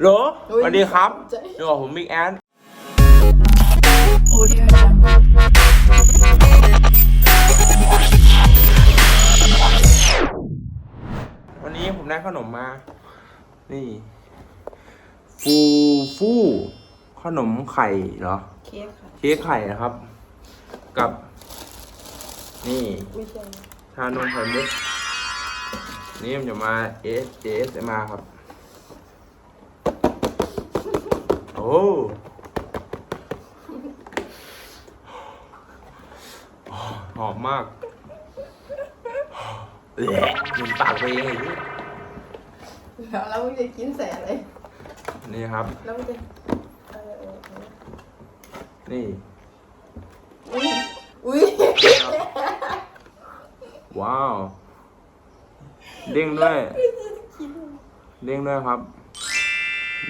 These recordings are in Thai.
โหลสวัสดีครับอยู่กับผมบิ๊กแอนวันนี้ผมได้ขนมมา นี่ ฟูฟูขนมไข่เหรอ เค้กค่ะเค้กไข่นะครับ กับ นี่อุ้ยใช่ชานมไข่มุกนี่มันจะมา S S มาครับ โอ้ หอมมากแหละเหมันปากตัวเองอีกแล้วแล้วมึงจะกินแสอะไรนี่ครับ แล้วมึงจะเออเออเออนี่อุ้ยอุ้ยว้าว เด้งด้วย เด้งด้วยครับ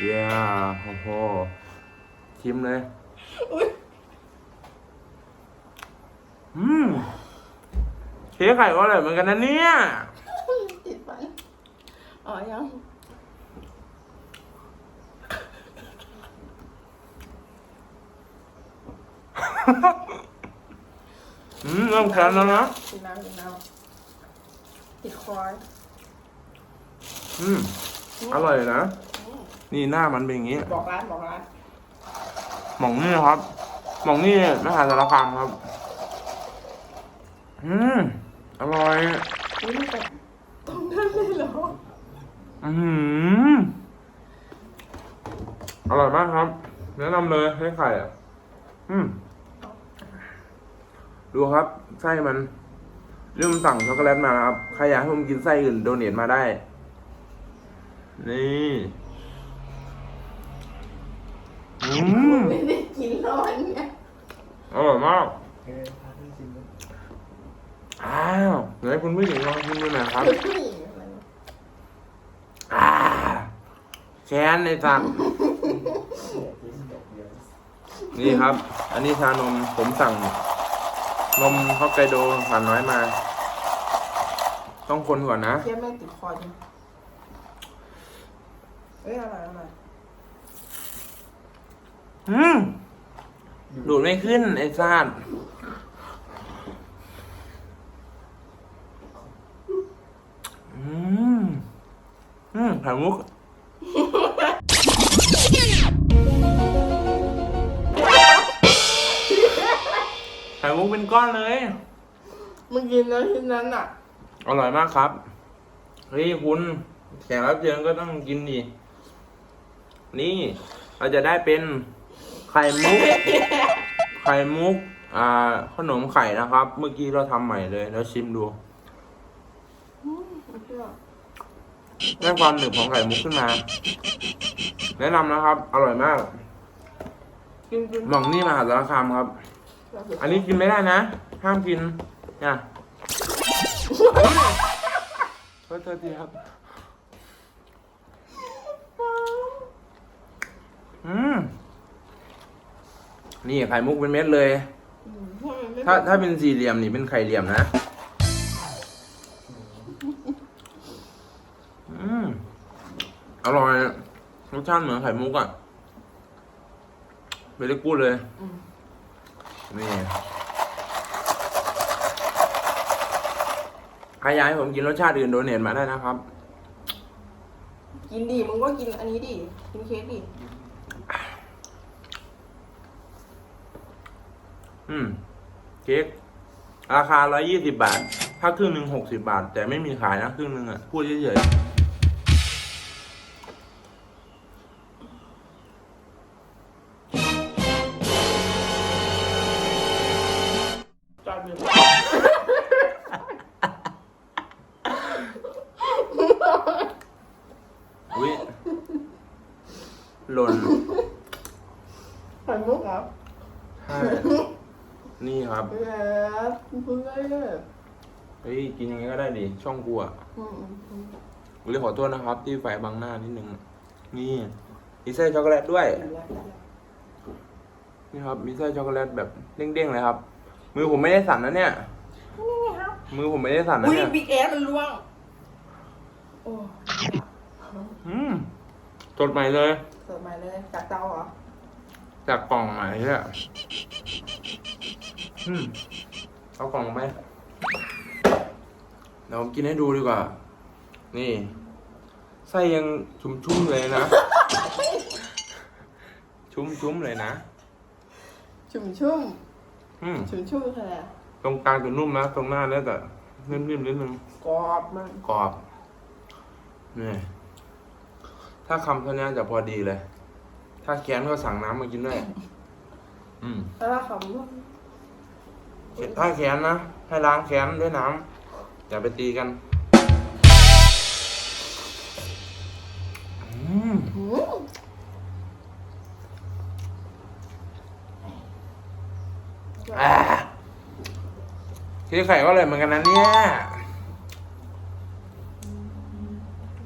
เย้โอ้โหชิมเลยอุ้ยอืมเค้กไข่ก็อร่อยเหมือนกันนะเนี่ยติดฟันอ๋อยังอืมเริ่มแข็งแล้วนะกินน้ำกินน้ำติดคออืมอร่อยนะ นี่หน้ามันเป็นอย่างนี้ บอกร้านบอกร้านหม่องนี่ครับ หม่องนี่มหาสารคามครับ อืมอร่อย อุ้ยมันแบบตรงนั้นเลยเหรออืมอร่อยมากครับ แนะนำเลยให้ไข่อะ อืมดูครับไส้มันเริ่มสั่งช็อกโกแลตมาครับ ใครอยากให้ผมกินไส้อื่นโดเนทมาได้ นี่ อืมไม่ได้กินแล้วอันเนี้ยอร่อยมากอ้าวเดี๋ยวให้คุณผู้หญิงลองชิมดูหน่อยครับคือผู้หญิงอะไรวะอ่าแค้นในสัตว์นี่ครับ อันนี้ชานมผมสั่ง นมฮอกไกโดหวานน้อยมา ต้องคนก่อนนะ เค้กแม่งติดคอจริงเอ้ยอร่อยอร่อย อืมดูดไม่ขึ้น ไอ้ซาดอืม อืมไข่มุก ไข่มุกเป็นก้อนเลย มึงกินแล้วทีนั้นอะ อร่อยมากครับ เฮ้ยคุณแขกรับเชิญก็ต้องกินดิ นี่ เราจะได้เป็นไข่มุก ไข่มุก อ่า ขนมไข่นะครับ เมื่อกี้เราทำใหม่เลย แล้วชิมดูได้ความหนึบของไข่มุกขึ้นมา แนะนำนะครับ อร่อยมาก กินกินหม่องนี่มหาสารคามครับ อันนี้กินไม่ได้นะ ห้ามกินนะโทษโทษทีครับ นี่ไข่มุกเป็นเม็ดเลย ถ้าถ้าเป็นสี่เหลี่ยมนี่เป็นไข่เหลี่ยมนะ อืมอร่อยรสชาติเหมือนไข่มุกอะไม่ได้พูดเลย นี่ใครอยากให้ผมกินรสชาติอื่นโดเนทมาได้นะครับ กินดิมึงก็กินอันนี้ดิกินเค้กดิ อืม เค้กราคาร้อยี่สิบาท ถ้าครึ่งหนึ่งหกสิบาท แต่ไม่มีขายนะครึ่งหนึ่งอะ พูดเฉยๆอุ้ยหล่น ไข่มุกเหรอ ใช่ นี่ครับแหมเพื่อนเลยเฮ้ยกินยังไงก็ได้ดิช่องกูอะอืมอืมกูเลยขอโทษนะครับ ที่ไฟบังหน้านิดนึง นี่มีไส้ช็อกโกแลตด้วยอืมแล้วแล้วนี่ครับมีไส้ช็อกโกแลตแบบเด้งๆเลยครับ มือผมไม่ได้สั่นนะเนี่ยนี่ไงครับมือผมไม่ได้สั่นนะอุ้ยเนี่ยบิ๊กแอสมันล่วงโอ้อืมสดใหม่เลย สดใหม่เลยจากเตาเหรอจากกล่องใหม่เนี่ยอืม เอากล่องไหมเดี๋ยวผมกินให้ดูดีกว่า นี่ ไส้ยังชุ่มๆเลยนะ ชุ่มๆเลยนะ ชุ่มชุ่มอืมชุ่มชุ่มๆคืออะไรอะตรงกลางจะนุ่มนะ ตรงหน้าแล้วแต่นิ่มๆนิดนึง กรอบมากกรอบนี่ถ้าคำเท่านี้จะพอดีเลย ถ้าแค้นก็สั่งน้ำมากินด้วยอืม แล้วถ้าเขาว่า ถ้าแค้นนะ ให้ล้างแค้นด้วยน้ำอย่าไปตีกันอที่ไข่ก็เลยเหมือนกันนะเนี่ย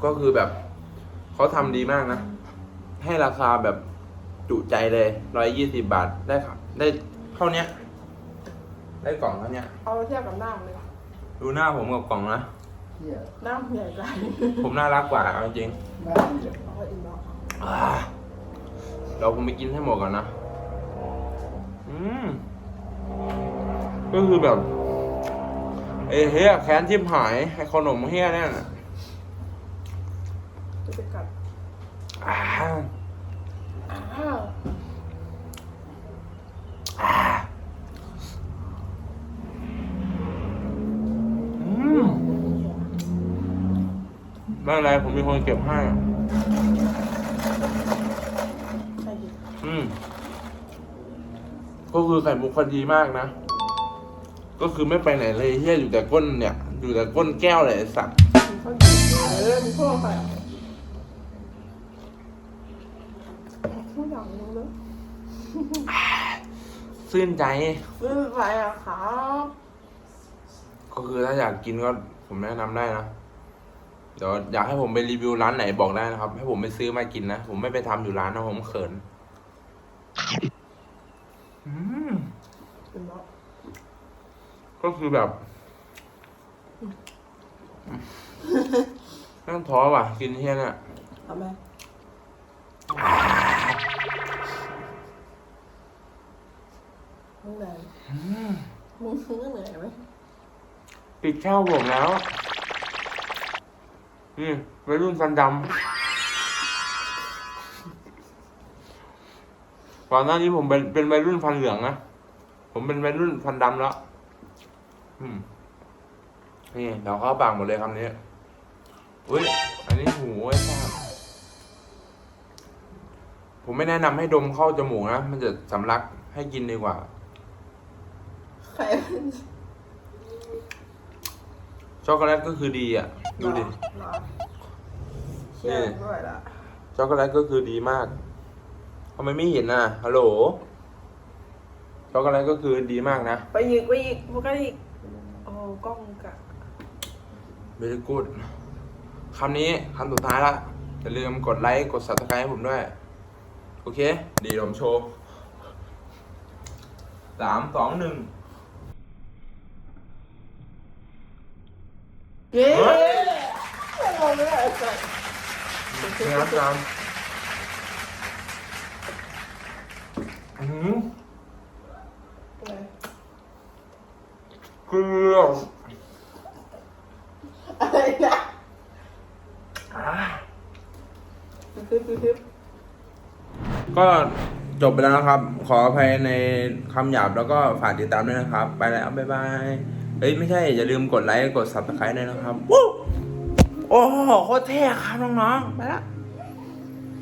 ก็คือแบบ เขาทำดีมากนะ ให้ราคาแบบจุใจเลยร้อยยี่สิบาทได้ครับ ได้เท่านี้ ได้กล่องเท่าเนี้ยเอาเทียบกับหน้ามันเลยดูหน้าผมกับกล่องนะ เหี้ยหน้ามันใหญ่ใจผมน่ารักกว่าเอาจริงบ้าเหี้ยเอาไปอินบ็อกซ์อ่าเดี๋ยวผมไปกินให้หมดก่อนนะ อืม ก็คือแบบไอ้เฮียแค้นทิพหายไอ้ขนมเฮียเนี่ยน่ะจะไปกัดอ่าอ้าว อ่าอืม ไม่เป็นไรผมมีคนเก็บให้ใช่ดิอืม ก็คือไข่มุกพอดีมากนะ ก็คือไม่ไปไหนเลยเฮียอยู่แต่ก้นเนี่ย อยู่แต่ก้นแก้วเลยไอ้สัตว์มีข้าวเหนียวเออมีพวกอะไรทุกอย่างรู้เลยซื่นใจ ซื้ออะไรอะครับ ก็คือถ้าอยากกินก็ผมแนะนำได้นะ เดี๋ยวอยากให้ผมไปรีวิวร้านไหนบอกได้นะครับ ให้ผมไปซื้อมากินนะ ผมไม่ไปทำอยู่ร้านนะผมเขิน อืมเป็นบ็อกซ์ก็คือแบบนั่งท้อว่ะ กินเที่ยเนี่ยทำไมมึงเหนื่อยมึงมึงเหนื่อยไหม ปิดแค่วผมแล้ว นี่วัยรุ่นฟันดำก่อนหน้านี้ผมเป็นเป็นวัยรุ่นฟันเหลืองนะ ผมเป็นวัยรุ่นฟันดำแล้ว อืม นี่เดี๋ยวเข้าปากหมดเลยคำนี้อุ้ย อันนี้หูไอ้ซ่าผมไม่แนะนำให้ดมเข้าจมูกนะ มันจะสำลักให้กินดีกว่า ใคร ช็อกโกแลตก็คือดีอะ ดูดิหรอเชื่อด้วยล่ะช็อกโกแลตก็คือดีมากทำไมไม่เห็นน่ะ ฮัลโหล ช็อกโกแลตก็คือดีมากนะ ไปอีกไปอีกพวกก็อีกโอ้กล้องกะ very good คำนี้คำสุดท้ายละอย่าลืมกดไลค์ กด subscribe ให้ผมด้วย โอเค ดีเดี๋ยวผมโชว์สามสองหนึ่ง เย้เราไม่ได้ใส่นะครับตามอืมเกลืออะไรนะอ่าทึบทึบก็จบไปแล้วนะครับ ขออภัยในคำหยาบแล้วก็ฝากติดตามด้วยนะครับ ไปแล้ว บ๊ายบาย เอ้ยไม่ใช่อย่าลืมกดไลค์กด subscribe ด้วยนะครับโอ้โหโคตรเท่ครับน้องๆไปละ